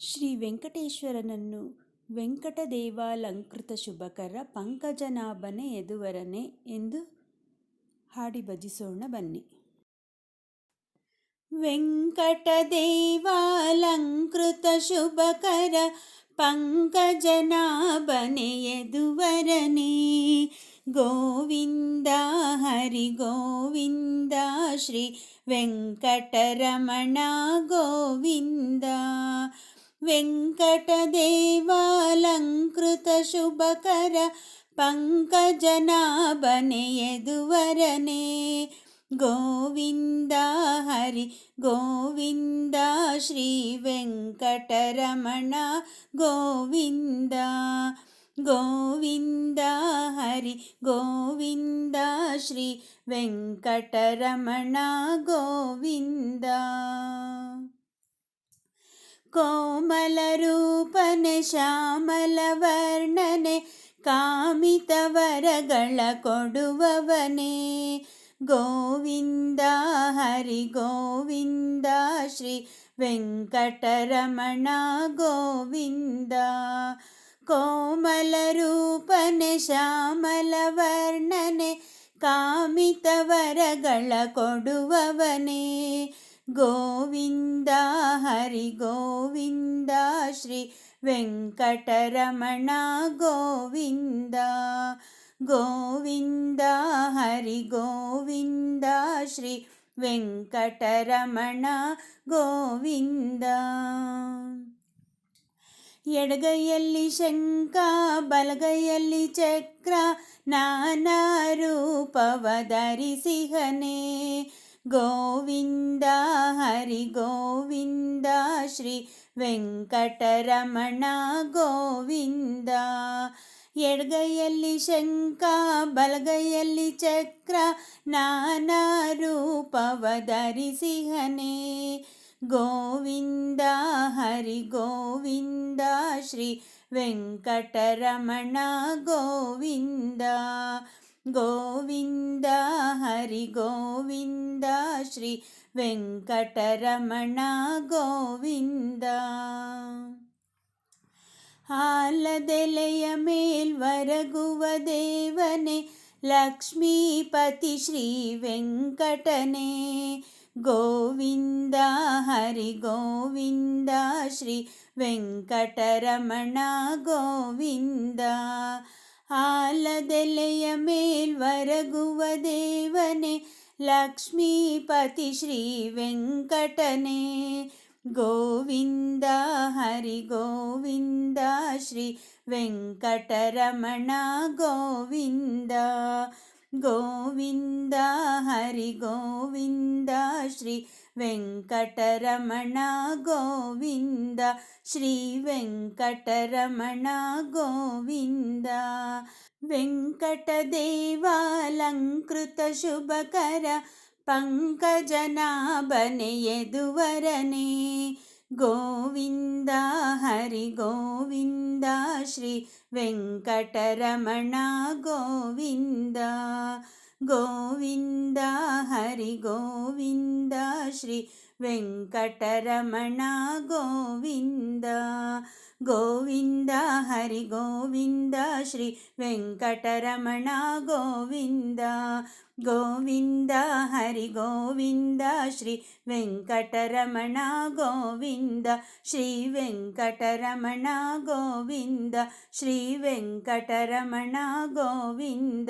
ಶ್ರೀ ವೆಂಕಟೇಶ್ವರನನ್ನು ವೆಂಕಟದೇವಾಲಂಕೃತ ಶುಭಕರ ಪಂಕಜನಾಭನೆ ಎದುವರನೆ ಎಂದು ಹಾಡಿ ಭಜಿಸೋಣ ಬನ್ನಿ. ವೆಂಕಟದೇವಾಲಂಕೃತ ಶುಭಕರ ಪಂಕಜನಾಭನೆ ಎದುವರನೆ ಗೋವಿಂದ ಹರಿ ಗೋವಿಂದ ಶ್ರೀ ವೆಂಕಟರಮಣ ಗೋವಿಂದ. ವೆಂಕಟದೇವಾಲಂಕೃತ ಶುಭಕರ ಪಂಕಜನಾಭನೆಯದುವರನೆ ಗೋವಿಂದ ಹರಿ ಗೋವಿಂದ ಶ್ರೀ ವೆಂಕಟರಮಣ ಗೋವಿಂದ ಗೋವಿಂದ ಹರಿ ಗೋವಿಂದ ಶ್ರೀ ವೆಂಕಟರಮಣ ಗೋವಿಂದ ಕೋಮಲರೂಪನೆ ಶ್ಯಾಮಲವರ್ಣನೆ ಕಾಮಿತವರಗಳ ಕೊಡುವವನೇ ಗೋವಿಂದ ಹರಿ ಗೋವಿಂದ ಶ್ರೀ ವೆಂಕಟರಮಣ ಗೋವಿಂದ ಕೋಮಲರೂಪನೆ ಶ್ಯಾಮಲವರ್ಣನೆ ಕಾಮಿತವರಗಳ ಕೊಡುವವನೇ ಗೋವಿಂದ ಹರಿ ಗೋವಿಂದ ಶ್ರೀ ವೆಂಕಟರಮಣ ಗೋವಿಂದ ಗೋವಿಂದ ಹರಿ ಗೋವಿಂದ ಶ್ರೀ ವೆಂಕಟರಮಣ ಗೋವಿಂದ ಎಡಗೈಯಲ್ಲಿ ಶಂಕ ಬಲಗೈಯಲ್ಲಿ ಚಕ್ರ ನಾನಾ ರೂಪವ ಧರಿಸಿಹನೆ ಗೋವಿಂದ ಹರಿ ಗೋವಿಂದ ಶ್ರೀ ವೆಂಕಟರಮಣ ಗೋವಿಂದ ಎಡಗೈಯಲ್ಲಿ ಶಂಕ ಬಲಗೈಯಲ್ಲಿ ಚಕ್ರ ನಾನಾ ರೂಪವ ಧರಿಸಿಹನೆ ಗೋವಿಂದ ಹರಿ ಗೋವಿಂದ ಶ್ರೀ ವೆಂಕಟರಮಣ ಗೋವಿಂದ ಗೋವಿಂದ ಹರಿ ಗೋವಿಂದ ಶ್ರೀ ವೆಂಕಟರಮಣ ಗೋವಿಂದ ಹಾಲದೆಲೆಯ ಮೇಲ್ವರಗುವ ದೇವನೇ ಲಕ್ಷ್ಮೀಪತಿ ಶ್ರೀ ವೆಂಕಟನೇ ಗೋವಿಂದ ಹರಿ ಗೋವಿಂದ ಶ್ರೀ ವೆಂಕಟರಮಣ ಗೋವಿಂದ ಆಲದೆಲೆಯ ಮೇಲ್ವರಗುವ ದೇವನೇ ಲಕ್ಷ್ಮೀಪತಿ ಶ್ರೀ ವೆಂಕಟನೇ ಗೋವಿಂದ ಹರಿ ಗೋವಿಂದ ಶ್ರೀ ವೆಂಕಟರಮಣ ಗೋವಿಂದ గోవింద హరి గోవింద శ్రీ వెంకటరమణ గోవింద శ్రీ వెంకటరమణ గోవింద. వెంకటదేవాలంకృత శుభకర పంకజనాభనె ఎదువరనే గోవింద హరి గోవింద శ్రీ వెంకటరమణ గోవింద గోవింద హరి గోవింద శ్రీ వెంకటరమణ గోవింద. గోవింద హరి గోవింద శ్రీ వెంకటరమణ గోవింద. గోవింద హరి గోవింద శ్రీ వెంకటరమణ గోవింద. శ్రీ వెంకటరమణ గోవింద. శ్రీ వెంకటరమణ గోవింద.